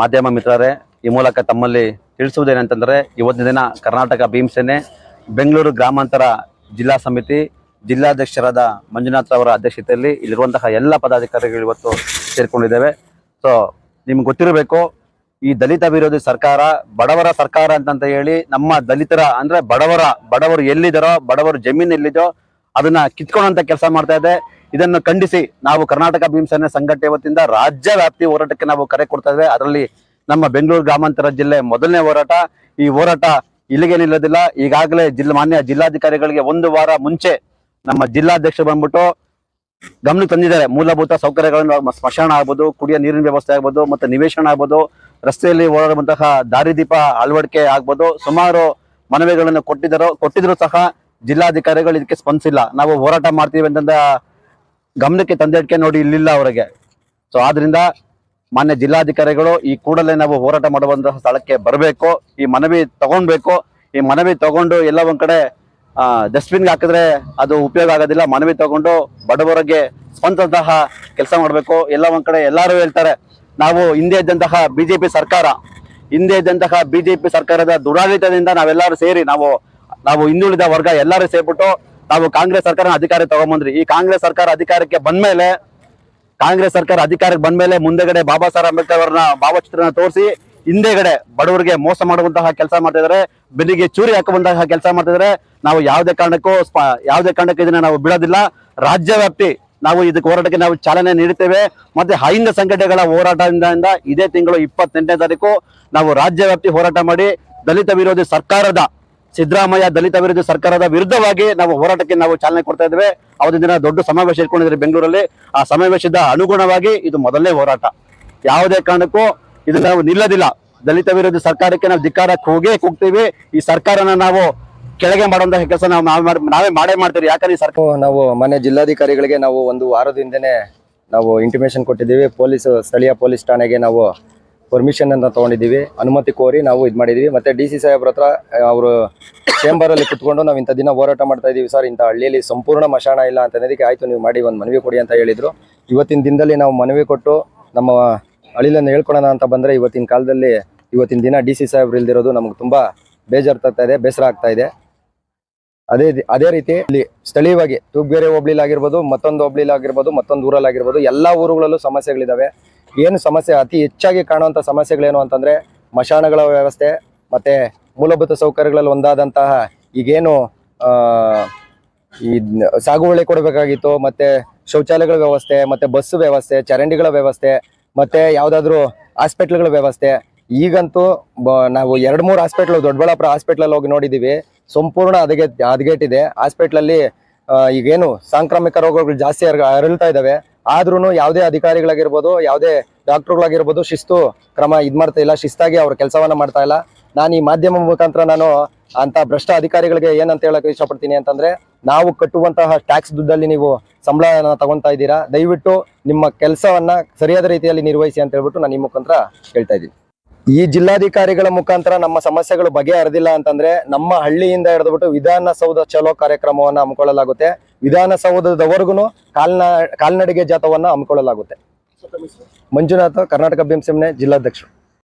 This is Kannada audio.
ಮಾಧ್ಯಮ ಮಿತ್ರರೇ, ಈ ಮೂಲಕ ತಮ್ಮಲ್ಲಿ ತಿಳಿಸುವುದೇನೆಂತಂದರೆ ಇವತ್ತಿನ ದಿನ ಕರ್ನಾಟಕ ಭೀಮಸೇನೆ, ಬೆಂಗಳೂರು ಗ್ರಾಮಾಂತರ ಜಿಲ್ಲಾ ಸಮಿತಿ ಜಿಲ್ಲಾಧ್ಯಕ್ಷರಾದ ಮಂಜುನಾಥ್ ಅವರ ಅಧ್ಯಕ್ಷತೆಯಲ್ಲಿ ಇಲ್ಲಿರುವಂತಹ ಎಲ್ಲ ಪದಾಧಿಕಾರಿಗಳು ಇವತ್ತು ಸೇರಿಕೊಂಡಿದ್ದೇವೆ. ಸೊ ನಿಮ್ಗೆ ಗೊತ್ತಿರಬೇಕು, ಈ ದಲಿತ ವಿರೋಧಿ ಸರ್ಕಾರ, ಬಡವರ ಸರ್ಕಾರ ಅಂತಂತ ಹೇಳಿ ನಮ್ಮ ದಲಿತರ ಅಂದ್ರೆ ಬಡವರ, ಬಡವರು ಎಲ್ಲಿದ್ದಾರೋ, ಬಡವರು ಜಮೀನು ಎಲ್ಲಿದೋ ಅದನ್ನ ಕಿತ್ಕೊಳ್ಳುವಂತ ಕೆಲಸ ಮಾಡ್ತಾ ಇದೆ. ಇದನ್ನು ಖಂಡಿಸಿ ನಾವು ಕರ್ನಾಟಕ ಭೀಮಸೇನೆ ಸಂಘಟನೆ ವತಿಯಿಂದ ರಾಜ್ಯ ವ್ಯಾಪ್ತಿ ಹೋರಾಟಕ್ಕೆ ನಾವು ಕರೆ ಕೊಡ್ತಾ ಇದ್ದೇವೆ ಅದರಲ್ಲಿ ನಮ್ಮ ಬೆಂಗಳೂರು ಗ್ರಾಮಾಂತರ ಜಿಲ್ಲೆ ಮೊದಲನೇ ಹೋರಾಟ. ಈ ಹೋರಾಟ ಇಲ್ಲಿಗೆ ನಿಲ್ಲೋದಿಲ್ಲ. ಈಗಾಗಲೇ ಜಿಲ್ಲಾ ಮಾನ್ಯ ಜಿಲ್ಲಾಧಿಕಾರಿಗಳಿಗೆ ಒಂದು ವಾರ ಮುಂಚೆ ನಮ್ಮ ಜಿಲ್ಲಾಧ್ಯಕ್ಷ ಬಂದ್ಬಿಟ್ಟು ಗಮನಕ್ಕೆ ತಂದಿದ್ದಾರೆ. ಮೂಲಭೂತ ಸೌಕರ್ಯಗಳನ್ನು ಸ್ಮಶಾನ ಆಗ್ಬೋದು, ಕುಡಿಯೋ ನೀರಿನ ವ್ಯವಸ್ಥೆ ಆಗ್ಬೋದು ಮತ್ತೆ ನಿವೇಶನ ಆಗ್ಬೋದು, ರಸ್ತೆಯಲ್ಲಿ ಓಡಾಡುವಂತಹ ದಾರಿದೀಪ ಅಳವಡಿಕೆ ಆಗ್ಬೋದು. ಸುಮಾರು ಮನವಿಗಳನ್ನು ಕೊಟ್ಟಿದ್ದರು. ಕೊಟ್ಟಿದ್ರು ಸಹ ಜಿಲ್ಲಾಧಿಕಾರಿಗಳು ಇದಕ್ಕೆ ಸ್ಪಂದಿಸಿಲ್ಲ. ನಾವು ಹೋರಾಟ ಮಾಡ್ತೀವಿ ಅಂತಂದ ಗಮನಕ್ಕೆ ತಂದಿಡ್ಕೆ ನೋಡಿ ಇಲ್ಲಿಲ್ಲ ಅವರಿಗೆ. ಸೊ ಆದ್ರಿಂದ ಮಾನ್ಯ ಜಿಲ್ಲಾಧಿಕಾರಿಗಳು ಈ ಕೂಡಲೇ ನಾವು ಹೋರಾಟ ಮಾಡುವಂತಹ ಸ್ಥಳಕ್ಕೆ ಬರಬೇಕು. ಈ ಮನವಿ ತಗೊಳ್ಬೇಕು ಈ ಮನವಿ ತಗೊಂಡು ಎಲ್ಲ ಒಂದ್ ಕಡೆ ಡಸ್ಟ್ಬಿನ್ಗೆ ಹಾಕಿದ್ರೆ ಅದು ಉಪಯೋಗ ಆಗೋದಿಲ್ಲ. ಮನವಿ ತಗೊಂಡು ಬಡವರಿಗೆ ಸ್ಪಂದಂತಹ ಕೆಲಸ ಮಾಡಬೇಕು. ಎಲ್ಲ ಒಂದ್ ಕಡೆ ಎಲ್ಲರೂ ಹೇಳ್ತಾರೆ, ನಾವು ಹಿಂದೆ ಇದ್ದಂತಹ ಬಿಜೆಪಿ ಸರ್ಕಾರ, ಹಿಂದೆ ಇದ್ದಂತಹ ಬಿಜೆಪಿ ಸರ್ಕಾರದ ದುರಾಡಳಿತದಿಂದ ನಾವೆಲ್ಲರೂ ಸೇರಿ ನಾವು ನಾವು ಹಿಂದುಳಿದ ವರ್ಗ ಎಲ್ಲರೂ ಸೇರ್ಬಿಟ್ಟು ನಾವು ಕಾಂಗ್ರೆಸ್ ಸರ್ಕಾರ ಅಧಿಕಾರ ತಗೊಂಬಂದ್ರಿ. ಈ ಕಾಂಗ್ರೆಸ್ ಸರ್ಕಾರ ಅಧಿಕಾರಕ್ಕೆ ಬಂದ್ಮೇಲೆ ಕಾಂಗ್ರೆಸ್ ಸರ್ಕಾರ ಅಧಿಕಾರಕ್ಕೆ ಬಂದ್ಮೇಲೆ ಮುಂದೆಗಡೆ ಬಾಬಾ ಸಾಹೇಬ್ ಅಂಬೇಡ್ಕರ್ ಅವರನ್ನ ಭಾವಚಿತ್ರನ ತೋರಿಸಿ ಹಿಂದೆಗಡೆ ಬಡವರಿಗೆ ಮೋಸ ಮಾಡುವಂತಹ ಕೆಲಸ ಮಾಡ್ತಿದ್ದಾರೆ ಬೆನ್ನಿಗೆ ಚೂರಿ ಹಾಕುವಂತಹ ಕೆಲಸ ಮಾಡ್ತಿದ್ದಾರೆ ನಾವು ಯಾವುದೇ ಕಾರಣಕ್ಕೂ ಯಾವುದೇ ಕಾರಣಕ್ಕೂ ಇದನ್ನ ನಾವು ಬಿಡೋದಿಲ್ಲ. ರಾಜ್ಯ ವ್ಯಾಪ್ತಿ ನಾವು ಇದಕ್ಕೆ ಹೋರಾಟಕ್ಕೆ ನಾವು ಚಾಲನೆ ನೀಡುತ್ತೇವೆ. ಮತ್ತೆ ಹೈಂದ ಸಂಘಟನೆಗಳ ಹೋರಾಟದಿಂದ ಇದೇ ತಿಂಗಳು ಇಪ್ಪತ್ತೆಂಟನೇ ತಾರೀಕು ನಾವು ರಾಜ್ಯ ವ್ಯಾಪ್ತಿ ಹೋರಾಟ ಮಾಡಿ ದಲಿತ ವಿರೋಧಿ ಸರ್ಕಾರದ ಸಿದ್ದರಾಮಯ್ಯ ದಲಿತ ವಿರೋಧಿ ಸರ್ಕಾರದ ವಿರುದ್ಧವಾಗಿ ನಾವು ಹೋರಾಟಕ್ಕೆ ನಾವು ಚಾಲನೆ ಕೊಡ್ತಾ ಇದ್ದೇವೆ. ಅವತ್ತಿನ ದಿನ ದೊಡ್ಡ ಸಮಾವೇಶ ಇಟ್ಕೊಂಡಿದ್ರೆ ಬೆಂಗಳೂರಲ್ಲಿ. ಆ ಸಮಾವೇಶದ ಅನುಗುಣವಾಗಿ ಇದು ಮೊದಲನೇ ಹೋರಾಟ. ಯಾವುದೇ ಕಾರಣಕ್ಕೂ ಇದು ನಾವು ನಿಲ್ಲದಿಲ್ಲ. ದಲಿತ ವಿರೋಧಿ ಸರ್ಕಾರಕ್ಕೆ ನಾವು ಧಿಕ್ಕಾರಕ್ಕೆ ಹೋಗೇ ಕೂಗ್ತೀವಿ ಈ ಸರ್ಕಾರನ ನಾವು ಕೆಳಗೆ ಮಾಡುವಂತಹ ಕೆಲಸ ನಾವು ನಾವ್ ಮಾಡ್- ನಾವೇ ಮಾಡೇ ಮಾಡ್ತೀವಿ. ಯಾಕಂದ್ರೆ ಈ ಸರ್ಕಾರ ನಾವು ಮನೆ ಜಿಲ್ಲಾಧಿಕಾರಿಗಳಿಗೆ ನಾವು ಒಂದು ವಾರದಿಂದನೇ ನಾವು ಇಂಟಿಮೇಷನ್ ಕೊಟ್ಟಿದ್ದೀವಿ. ಪೊಲೀಸ್ ಸ್ಥಳೀಯ ಪೊಲೀಸ್ ಠಾಣೆಗೆ ನಾವು ಪರ್ಮಿಷನ್ ಅಂತ ತಗೊಂಡಿದ್ದೀವಿ. ಅನುಮತಿ ಕೋರಿ ನಾವು ಇದು ಮಾಡಿದ್ದೀವಿ. ಮತ್ತೆ ಡಿ ಸಿ ಸಾಹೇಬ್ರ ಹತ್ರ ಅವರು ಚೇಂಬರಲ್ಲಿ ಕುತ್ಕೊಂಡು ನಾವು ಇಂಥ ದಿನ ಹೋರಾಟ ಮಾಡ್ತಾ ಇದ್ದೀವಿ ಸರ್. ಇಂಥ ಹಳ್ಳಿಯಲ್ಲಿ ಸಂಪೂರ್ಣ ಮಶಾಣ ಇಲ್ಲ ಅಂತ ಅನ್ನೋದಕ್ಕೆ ಆಯಿತು, ನೀವು ಮಾಡಿ ಒಂದು ಮನವಿ ಕೊಡಿ ಅಂತ ಹೇಳಿದ್ರು. ಇವತ್ತಿನ ದಿನದಲ್ಲಿ ನಾವು ಮನವಿ ಕೊಟ್ಟು ನಮ್ಮ ಹಳ್ಳಿಲನ್ನು ಹೇಳ್ಕೊಳೋಣ ಅಂತ ಬಂದರೆ ಇವತ್ತಿನ ಕಾಲದಲ್ಲಿ ಇವತ್ತಿನ ದಿನ ಡಿ ಸಿ ಸಾಹೇಬ್ರು ಇಲ್ದಿರೋದು ನಮ್ಗೆ ತುಂಬಾ ಬೇಜಾರು ತರ್ತಾ ಇದೆ, ಬೇಸರ ಆಗ್ತಾ ಇದೆ. ಅದೇ ಅದೇ ರೀತಿ ಇಲ್ಲಿ ಸ್ಥಳೀಯವಾಗಿ ತೂಗ್ಬೇರೆ ಹೋಬ್ಳಿಲಾಗಿರ್ಬೋದು ಮತ್ತೊಂದು ಹೋಬ್ಳಿಲಾಗಿರ್ಬೋದು ಮತ್ತೊಂದು ಊರಲ್ಲಾಗಿರ್ಬೋದು ಎಲ್ಲಾ ಊರುಗಳಲ್ಲೂ ಸಮಸ್ಯೆಗಳಿದಾವೆ. ಏನು ಸಮಸ್ಯೆ, ಅತಿ ಹೆಚ್ಚಾಗಿ ಕಾಣುವಂತ ಸಮಸ್ಯೆಗಳೇನು ಅಂತಂದ್ರೆ ಮಶಾನಗಳ ವ್ಯವಸ್ಥೆ ಮತ್ತೆ ಮೂಲಭೂತ ಸೌಕರ್ಯಗಳಲ್ಲಿ ಒಂದಾದಂತಹ ಈಗೇನು ಈ ಸಾಗುವಳಿ ಕೊಡಬೇಕಾಗಿತ್ತು, ಮತ್ತೆ ಶೌಚಾಲಯಗಳ ವ್ಯವಸ್ಥೆ, ಮತ್ತೆ ಬಸ್ ವ್ಯವಸ್ಥೆ, ಚರಂಡಿಗಳ ವ್ಯವಸ್ಥೆ, ಮತ್ತೆ ಯಾವುದಾದ್ರೂ ಹಾಸ್ಪಿಟ್ಲ್ಗಳ ವ್ಯವಸ್ಥೆ. ಈಗಂತೂ ಬ- ನಾವು ಎರಡು ಮೂರು ಹಾಸ್ಪಿಟ್ಲ್, ದೊಡ್ಡಬಳ್ಳಾಪುರ ಹಾಸ್ಪಿಟ್ಲಲ್ಲಿ ಹೋಗಿ ನೋಡಿದೀವಿ. ಸಂಪೂರ್ಣ ಅದಗೆ ಹದಗೆಟ್ಟಿದೆ ಹಾಸ್ಪಿಟ್ಲಲ್ಲಿ ಈಗೇನು ಸಾಂಕ್ರಾಮಿಕ ರೋಗಗಳು ಜಾಸ್ತಿ ಅರಳ್ತಾ ಇದಾವೆ. ಆದ್ರೂ ಯಾವುದೇ ಅಧಿಕಾರಿಗಳಾಗಿರ್ಬೋದು, ಯಾವುದೇ ಡಾಕ್ಟರ್ಗಳಾಗಿರ್ಬೋದು ಶಿಸ್ತು ಕ್ರಮ ಇದು ಮಾಡ್ತಾ ಇಲ್ಲ, ಶಿಸ್ತಾಗಿ ಅವ್ರ ಕೆಲಸವನ್ನ ಮಾಡ್ತಾ ಇಲ್ಲ. ನಾನು ಈ ಮಾಧ್ಯಮ ಮುಖಾಂತರ ನಾನು ಅಂತ ಭ್ರಷ್ಟ ಅಧಿಕಾರಿಗಳಿಗೆ ಏನಂತ ಹೇಳಕ್ ಇಷ್ಟಪಡ್ತೀನಿ ಅಂತಂದ್ರೆ, ನಾವು ಕಟ್ಟುವಂತಹ ಟ್ಯಾಕ್ಸ್ ದುಡ್ಡಲ್ಲಿ ನೀವು ಸಂಬಳನ ತಗೊಂತಾ ಇದ್ದೀರಾ? ದಯವಿಟ್ಟು ನಿಮ್ಮ ಕೆಲಸವನ್ನ ಸರಿಯಾದ ರೀತಿಯಲ್ಲಿ ನಿರ್ವಹಿಸಿ ಅಂತ ಹೇಳ್ಬಿಟ್ಟು ನಾನು ಈ ಮುಖಾಂತರ ಹೇಳ್ತಾ ಇದ್ದೀನಿ. ಈ ಜಿಲ್ಲಾಧಿಕಾರಿಗಳ ಮುಖಾಂತರ ನಮ್ಮ ಸಮಸ್ಯೆಗಳು ಬಗೆಹರಿದಿಲ್ಲ ಅಂತಂದ್ರೆ, ನಮ್ಮ ಹಳ್ಳಿಯಿಂದ ಹಿಡಿದ್ಬಿಟ್ಟು ವಿಧಾನಸೌಧ ಚಲೋ ಕಾರ್ಯಕ್ರಮವನ್ನ ಹಮ್ಮಿಕೊಳ್ಳಲಾಗುತ್ತೆ. ವಿಧಾನಸೌಧದವರೆಗೂ ಕಾಲ್ನ ಕಾಲ್ನಡಿಗೆ ಜಾಥವನ್ನು ಹಮ್ಮಿಕೊಳ್ಳಲಾಗುತ್ತೆ. ಮಂಜುನಾಥ ಕರ್ನಾಟಕ ಬಿಎಂಸಿಎಂನೆ ಜಿಲ್ಲಾಧ್ಯಕ್ಷರು.